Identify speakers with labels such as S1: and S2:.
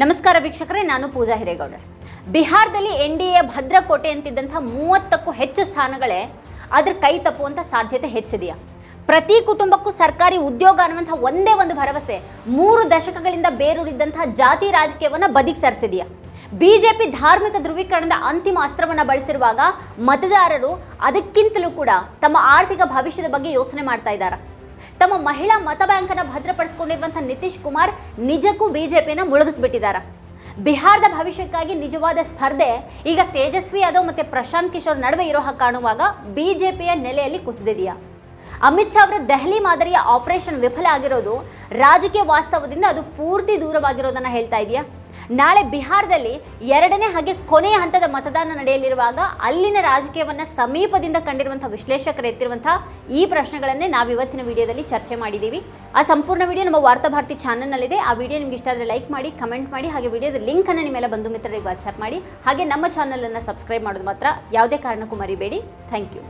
S1: ನಮಸ್ಕಾರ ವೀಕ್ಷಕರೇ, ನಾನು ಪೂಜಾ ಹಿರೇಗೌಡರ್ ಬಿಹಾರದಲ್ಲಿ ಎನ್ ಡಿ ಎ ಭದ್ರಕೋಟೆ ಅಂತಿದ್ದಂಥ ಮೂವತ್ತಕ್ಕೂ ಹೆಚ್ಚು ಸ್ಥಾನಗಳೇ ಅದ್ರ ಕೈ ತಪ್ಪುವಂಥ ಸಾಧ್ಯತೆ ಹೆಚ್ಚಿದೆಯಾ? ಪ್ರತಿ ಕುಟುಂಬಕ್ಕೂ ಸರ್ಕಾರಿ ಉದ್ಯೋಗ ಅನ್ನುವಂಥ ಒಂದೇ ಒಂದು ಭರವಸೆ, ಮೂರು ದಶಕಗಳಿಂದ ಬೇರೂರಿದ್ದಂಥ ಜಾತಿ ರಾಜಕೀಯವನ್ನು ಬದಿಗೆ ಸರಿಸಿದೆಯಾ ಬಿಜೆಪಿ ಧಾರ್ಮಿಕ ಧ್ರುವೀಕರಣದ ಅಂತಿಮ ಅಸ್ತ್ರವನ್ನು ಬಳಸಿರುವಾಗ ಮತದಾರರು ಅದಕ್ಕಿಂತಲೂ ಕೂಡ ತಮ್ಮ ಆರ್ಥಿಕ ಭವಿಷ್ಯದ ಬಗ್ಗೆ ಯೋಚನೆ ಮಾಡ್ತಾ ಇದ್ದಾರೆ? ತಮ್ಮ ಮಹಿಳಾ ಮತ ಬ್ಯಾಂಕನ್ನು ನಿತೀಶ್ ಕುಮಾರ್ ನಿಜಕ್ಕೂ ಬಿಜೆಪಿನ ಮುಳುಗಿಸ್ಬಿಟ್ಟಿದ್ದಾರೆ. ಬಿಹಾರದ ಭವಿಷ್ಯಕ್ಕಾಗಿ ನಿಜವಾದ ಸ್ಪರ್ಧೆ, ಈಗ ತೇಜಸ್ವಿ ಯಾದವ್ ಮತ್ತು ಪ್ರಶಾಂತ್ ಕಿಶೋರ್ ನಡುವೆ ಇರೋ ಕಾಣುವಾಗ ಬಿಜೆಪಿಯ ನೆಲೆಯಲ್ಲಿ ಕುಸಿದಿದೆಯಾ? ಅಮಿತ್ ಶಾ ಅವರ ದೆಹಲಿ ಮಾದರಿಯ ಆಪರೇಷನ್ ವಿಫಲ ಆಗಿರೋದು ರಾಜಕೀಯ ವಾಸ್ತವದಿಂದ ಅದು ಪೂರ್ತಿ ದೂರವಾಗಿರೋದನ್ನ ಹೇಳ್ತಾ ಇದೆಯಾ? ನಾಳೆ ಬಿಹಾರದಲ್ಲಿ ಎರಡನೇ ಹಾಗೆ ಕೊನೆಯ ಹಂತದ ಮತದಾನ ನಡೆಯಲಿರುವಾಗ ಅಲ್ಲಿನ ರಾಜಕೀಯವನ್ನು ಸಮೀಪದಿಂದ ಕಂಡಿರುವಂಥ ವಿಶ್ಲೇಷಕರು ಎತ್ತಿರುವಂತಹ ಈ ಪ್ರಶ್ನೆಗಳನ್ನೇ ನಾವು ಇವತ್ತಿನ ವಿಡಿಯೋದಲ್ಲಿ ಚರ್ಚೆ ಮಾಡಿದ್ದೀವಿ ಆ ಸಂಪೂರ್ಣ ವಿಡಿಯೋ ನಮ್ಮ ವಾರ್ತಾಭಾರತಿ ಚಾನಲ್ನಲ್ಲಿದೆ. ಆ ವಿಡಿಯೋ ನಿಮ್ಗೆ ಇಷ್ಟ ಆದರೆ ಲೈಕ್ ಮಾಡಿ, ಕಮೆಂಟ್ ಮಾಡಿ, ಹಾಗೆ ವಿಡಿಯೋದ ಲಿಂಕನ್ನು ನಿಮ್ಮೆಲ್ಲ ಬಂಧು ಮಿತ್ರರಿಗೆ ವಾಟ್ಸ್ಆ್ಯಪ್ ಮಾಡಿ. ಹಾಗೆ ನಮ್ಮ ಚಾನಲನ್ನು ಸಬ್ಸ್ಕ್ರೈಬ್ ಮಾಡೋದು ಮಾತ್ರ, ಯಾವುದೇ ಕಾರಣಕ್ಕೂ ಮರಿಬೇಡಿ. Thank you.